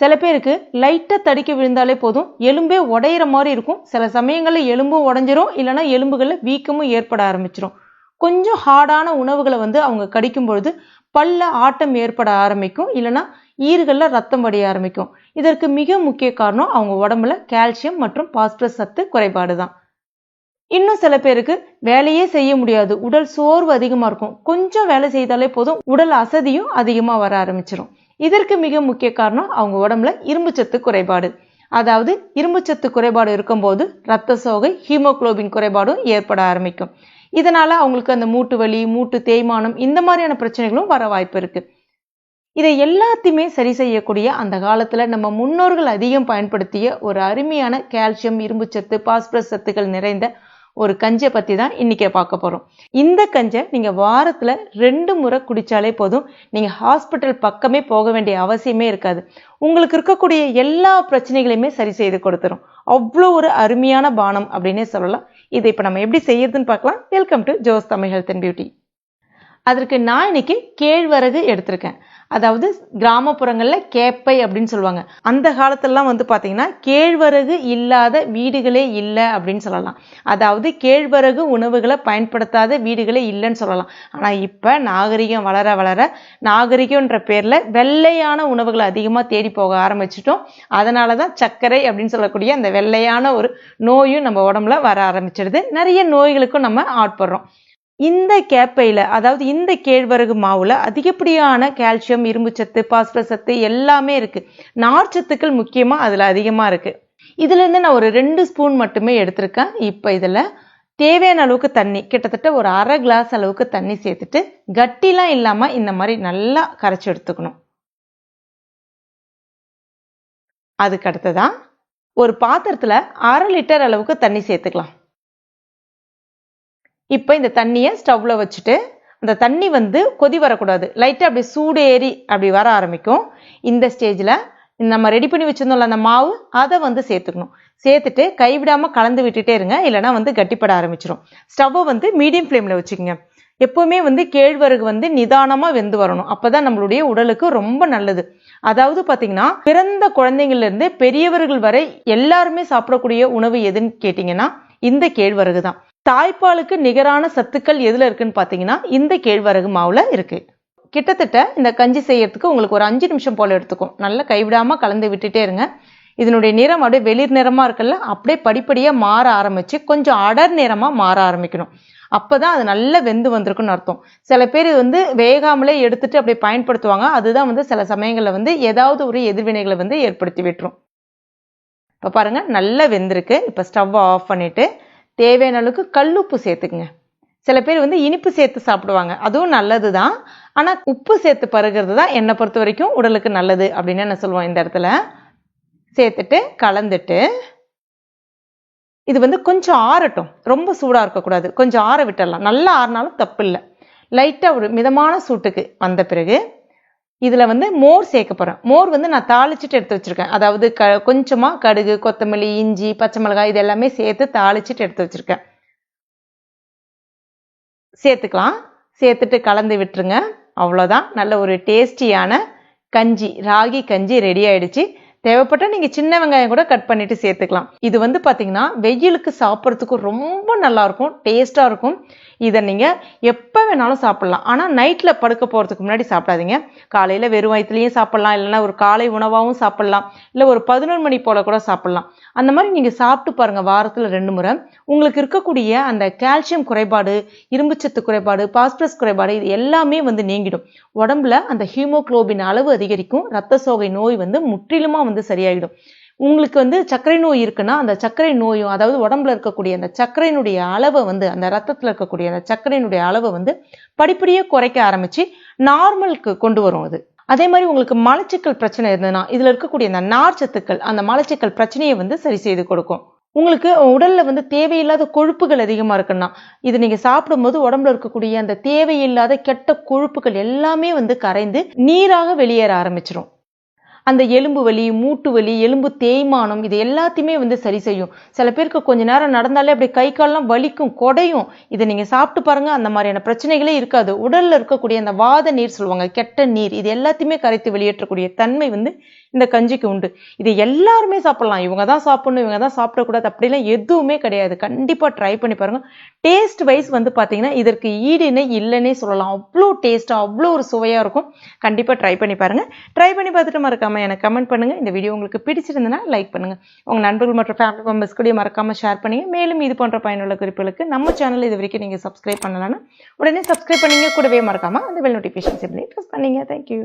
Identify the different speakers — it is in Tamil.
Speaker 1: சில பேருக்கு லைட்டாக தடிக்க விழுந்தாலே போதும். எலும்பே உடையிற மாதிரி இருக்கும். சில சமயங்களில் எலும்பும் உடஞ்சிரும். இல்லைனா எலும்புகளில் வீக்கமும் ஏற்பட ஆரம்பிச்சிரும். கொஞ்சம் ஹார்டான உணவுகளை வந்து அவங்க கடிக்கும் பொழுது பல்ல ஆட்டம் ஏற்பட ஆரம்பிக்கும். இல்லைன்னா ஈறுகளில் ரத்தம் வடிய ஆரம்பிக்கும். இதற்கு மிக முக்கிய காரணம் அவங்க உடம்புல கால்சியம் மற்றும் பாஸ்பரஸ் சத்து குறைபாடு தான். இன்னும் சில பேருக்கு வேலையே செய்ய முடியாது. உடல் சோர்வு அதிகமாக இருக்கும். கொஞ்சம் வேலை செய்தாலே போதும். உடல் அசதியும் அதிகமாக வர ஆரம்பிச்சிடும் இதற்கு மிக முக்கிய காரணம் அவங்க உடம்புல இரும்புச்சத்து குறைபாடு. அதாவது இரும்புச்சத்து குறைபாடு இருக்கும்போது ரத்த சோகை ஹீமோகுளோபின் குறைபாடும் ஏற்பட ஆரம்பிக்கும். இதனால அவங்களுக்கு அந்த மூட்டு வலி மூட்டு தேய்மானம் இந்த மாதிரியான பிரச்சனைகளும் வர வாய்ப்பு இருக்கு. இதை எல்லாத்தையுமே சரி செய்யக்கூடிய அந்த காலத்துல நம்ம முன்னோர்கள் அதிகம் பயன்படுத்திய ஒரு அருமையான கால்சியம் இரும்புச்சத்து பாஸ்பரஸ் சத்துக்கள் நிறைந்த ஒரு கஞ்சை பற்றி தான் இன்றைக்கி பார்க்க போகிறோம் இந்த கஞ்சை நீங்கள் வாரத்தில் ரெண்டு முறை குடித்தாலே போதும். நீங்கள் ஹாஸ்பிட்டல் பக்கமே போக வேண்டிய அவசியமே இருக்காது. உங்களுக்கு இருக்கக்கூடிய எல்லா பிரச்சனைகளையுமே சரி செய்து கொடுத்துரும். அவ்வளோ ஒரு அருமையான பானம் அப்படின்னே சொல்லலாம். இதை இப்போ நம்ம எப்படி செய்யறதுன்னு பார்க்கலாம். Welcome to Jo's Tamil health and beauty அதற்கு நான் இன்னைக்கு கேழ்வரகு எடுத்திருக்கேன். அதாவது கிராமப்புறங்களில் கேப்பை அப்படின்னு சொல்லுவாங்க. அந்த காலத்திலலாம் வந்து பார்த்தீங்கன்னா கேழ்வரகு இல்லாத வீடுகளே இல்லை அப்படின்னு சொல்லலாம். அதாவது கேழ்வரகு உணவுகளை பயன்படுத்தாத வீடுகளே இல்லைன்னு சொல்லலாம். ஆனால் இப்போ நாகரிகம் வளர வளர நாகரிகம்ன்ற பேரில் வெள்ளையான உணவுகளை அதிகமாக தேடி போக ஆரம்பிச்சிட்டோம். அதனால தான் சர்க்கரை அப்படின்னு சொல்லக்கூடிய அந்த வெள்ளையான ஒரு நோயும் நம்ம உடம்புல வர ஆரம்பிச்சிடுது. நிறைய நோய்களுக்கும் நம்ம ஆட்படுறோம். இந்த கேப்பையில் அதாவது இந்த கேழ்வரகு மாவில் அதிகப்படியான கால்சியம் இரும்புச்சத்து பாஸ்பரஸ் சத்து எல்லாமே இருக்குது நார்ச்சத்துக்கள் முக்கியமாக அதில் அதிகமாக இருக்குது இதுலேருந்து நான் ஒரு ரெண்டு ஸ்பூன் மட்டுமே எடுத்திருக்கேன். இப்போ இதில் தேவையான அளவுக்கு தண்ணி கிட்டத்தட்ட ஒரு அரை கிளாஸ் அளவுக்கு தண்ணி சேர்த்துட்டு கட்டிலாம் இல்லாமல் இந்த மாதிரி நல்லா கரைச்சி எடுத்துக்கணும். அதுக்கு அடுத்ததான் ஒரு பாத்திரத்தில் அரை லிட்டர் அளவுக்கு தண்ணி சேர்த்துக்கலாம். இப்போ இந்த தண்ணியை ஸ்டவ்வில் வச்சுட்டு அந்த தண்ணி வந்து கொதி வரக்கூடாது. லைட்டாக அப்படி சூடு ஏறி அப்படி வர ஆரம்பிக்கும். இந்த ஸ்டேஜில் நம்ம ரெடி பண்ணி வச்சிருந்தோம்ல அந்த மாவு அதை வந்து சேர்த்துக்கணும். சேர்த்துட்டு கைவிடாமல் கலந்து விட்டுட்டே இருங்க. இல்லைனா வந்து கட்டிப்பட ஆரம்பிச்சிடும் ஸ்டவ்வை வந்து மீடியம் ஃப்ளேமில் வச்சுக்கோங்க. எப்போவுமே வந்து கேழ்வரகு வந்து நிதானமாக வெந்து வரணும். அப்போ தான் நம்மளுடைய உடலுக்கு ரொம்ப நல்லது. அதாவது பார்த்தீங்கன்னா பிறந்த குழந்தைங்கள்லேருந்து பெரியவர்கள் வரை எல்லாருமே சாப்பிடக்கூடிய உணவு எதுன்னு கேட்டிங்கன்னா இந்த கேழ்வரகு தான். தாய்ப்பாலுக்கு நிகரான சத்துக்கள் எதில் இருக்குன்னு பார்த்தீங்கன்னா இந்த கேழ்வரகு மாவில் இருக்குது கிட்டத்தட்ட இந்த கஞ்சி செய்யறதுக்கு உங்களுக்கு ஒரு அஞ்சு நிமிஷம் போல் எடுத்துக்கும். நல்லா கைவிடாமல் கலந்து விட்டுட்டே இருங்க. இதனுடைய நிறம் அப்படியே வெளிர் நிறமாக இருக்குல்ல அப்படியே படிப்படியாக மாற ஆரம்பித்து கொஞ்சம் அடர் நிறமாக மாற ஆரம்பிக்கணும். அப்போ தான் அது நல்லா வெந்து வந்திருக்குன்னு அர்த்தம். சில பேர் வந்து வேகாமலே எடுத்துட்டு அப்படியே பயன்படுத்துவாங்க. அதுதான் வந்து சில சமயங்களில் வந்து ஏதாவது ஒரு எதிர்வினைகளை வந்து ஏற்படுத்தி விட்டுரும். இப்போ பாருங்கள் நல்லா வெந்திருக்கு. இப்போ ஸ்டவ் ஆஃப் பண்ணிவிட்டு தேவையான அளவுக்கு கல்லுப்பு சேர்த்துக்குங்க. சில பேர் வந்து இனிப்பு சேர்த்து சாப்பிடுவாங்க. அதுவும் நல்லது தான் ஆனால் உப்பு சேர்த்து பருகிறது தான் என்னை பொறுத்த வரைக்கும் உடலுக்கு நல்லது அப்படின்னு என்ன சொல்லுவோம் இந்த இடத்துல. சேர்த்துட்டு கலந்துட்டு இது வந்து கொஞ்சம் ஆறட்டும். ரொம்ப சூடாக இருக்கக்கூடாது. கொஞ்சம் ஆற விட்டுடலாம். நல்லா ஆறினாலும் தப்பு இல்லை லைட்டாக ஒரு மிதமான சூட்டுக்கு வந்த பிறகு இதில் வந்து மோர் சேர்க்க போகிறேன் மோர் வந்து நான் தாளிச்சிட்டு எடுத்து வச்சுருக்கேன். அதாவது க கொஞ்சமாக கடுகு கொத்தமல்லி இஞ்சி பச்சை மிளகாய் இது எல்லாமே சேர்த்து தாளிச்சிட்டு எடுத்து வச்சுருக்கேன். சேர்த்துக்கலாம். சேர்த்துட்டு கலந்து விட்டுருங்க. அவ்வளோதான் நல்ல ஒரு டேஸ்டியான கஞ்சி ராகி கஞ்சி ரெடி ஆயிடுச்சு. தேவைப்பட்டால் நீங்கள் சின்ன வெங்காயம் கூட கட் பண்ணிட்டு சேர்த்துக்கலாம். இது வந்து பார்த்தீங்கன்னா வெயிலுக்கு சாப்பிட்றதுக்கு ரொம்ப நல்லாயிருக்கும் டேஸ்ட்டாக இருக்கும். இதை நீங்கள் எப்போ வேணாலும் சாப்பிட்லாம். ஆனால் நைட்டில் படுக்க போகிறதுக்கு முன்னாடி சாப்பிடாதீங்க. காலையில் வெறும் வயிற்றுலையும் சாப்பிட்லாம் இல்லைன்னா ஒரு காலை உணவாகவும் சாப்பிட்லாம் இல்லை ஒரு பதினொரு மணி போல் கூட சாப்பிட்லாம். அந்த மாதிரி நீங்கள் சாப்பிட்டு பாருங்கள் வாரத்தில் ரெண்டு முறை. உங்களுக்கு இருக்கக்கூடிய அந்த கால்சியம் குறைபாடு இரும்புச்சத்து குறைபாடு பாஸ்பரஸ் குறைபாடு இது எல்லாமே வந்து நீங்கிடும். உடம்புல அந்த ஹீமோக்ளோபின் அளவு அதிகரிக்கும் ரத்த சோகை நோய் வந்து முற்றிலுமாக வந்து சரியாயிடும். உங்களுக்கு வந்து சர்க்கரை நோய் இருக்குன்னா அந்த சர்க்கரை நோயும் அதாவது உடம்புல இருக்கக்கூடிய அந்த சர்க்கரையினுடைய அளவை வந்து அந்த ரத்தத்தில் இருக்கக்கூடிய அந்த சர்க்கரையினுடைய அளவை வந்து படிப்படியாக குறைக்க ஆரம்பிச்சு நார்மலுக்கு கொண்டு வரும் அது. அதே மாதிரி உங்களுக்கு மலச்சிக்கல் பிரச்சனை இருந்ததுன்னா இதில் இருக்கக்கூடிய அந்த நார்ச்சத்துக்கள் அந்த மலச்சிக்கல் பிரச்சனையை வந்து சரி செய்து கொடுக்கும். உங்களுக்கு உடல்ல வந்து தேவையில்லாத கொழுப்புகள் அதிகமாக இருக்குன்னா இது நீங்கள் சாப்பிடும்போது உடம்புல இருக்கக்கூடிய அந்த தேவையில்லாத கெட்ட கொழுப்புகள் எல்லாமே வந்து கரைந்து நீராக வெளியேற ஆரம்பிச்சிடும் அந்த எலும்பு வலி மூட்டு வலி எலும்பு தேய்மானம் இது எல்லாத்தையுமே வந்து சரி செய்யும். சில பேருக்கு கொஞ்ச நேரம் நடந்தாலே அப்படி கை கால்லாம் வலிக்கும் கொடையும். இதை நீங்கள் சாப்பிட்டு பாருங்க அந்த மாதிரியான பிரச்சனைகளே இருக்காது. உடலில் இருக்கக்கூடிய அந்த வாத நீர் சொல்லுவாங்க கெட்ட நீர் இது எல்லாத்தையுமே கரைத்து வெளியேற்றக்கூடிய தன்மை வந்து இந்த கஞ்சிக்கு உண்டு. இது எல்லாருமே சாப்பிடலாம். இவங்க தான் சாப்பிடணும் இவங்க தான் சாப்பிடக்கூடாது அப்படிலாம் எதுவுமே கிடையாது. கண்டிப்பாக ட்ரை பண்ணி பாருங்க. டேஸ்ட் வைஸ் வந்து பார்த்தீங்கன்னா இதற்கு ஈடுனே இல்லைன்னே சொல்லலாம். அவ்வளோ டேஸ்ட்டாக அவ்வளோ ஒரு சுவையாக இருக்கும். கண்டிப்பாக ட்ரை பண்ணி பாருங்கள் ட்ரை பண்ணி பார்த்துட்டு மறக்காம எனக்கு கமெண்ட் பண்ணுங்க. இந்த வீடியோ உங்களுக்கு பிடிச்சிருந்ததுன்னா லைக் பண்ணுங்க. உங்க நண்பர்கள் மற்றும் ஃபேமிலி மெம்பர்ஸ் கூட மறக்காம ஷேர் பண்ணுங்க. மேலும் இது போன்ற பயனுள்ள குறிப்புகளுக்கு நம்ம சேனல் இது வரைக்கும் நீங்க சப்ஸ்கிரைப் பண்ணலன்னா உடனே சப்ஸ்கிரைப் பண்ணீங்க. கூடவே மறக்காம அந்த பெல் நோட்டிஃபிகேஷன் சிம்லையும் ப்ரெஸ் பண்ணிங்க. Thank you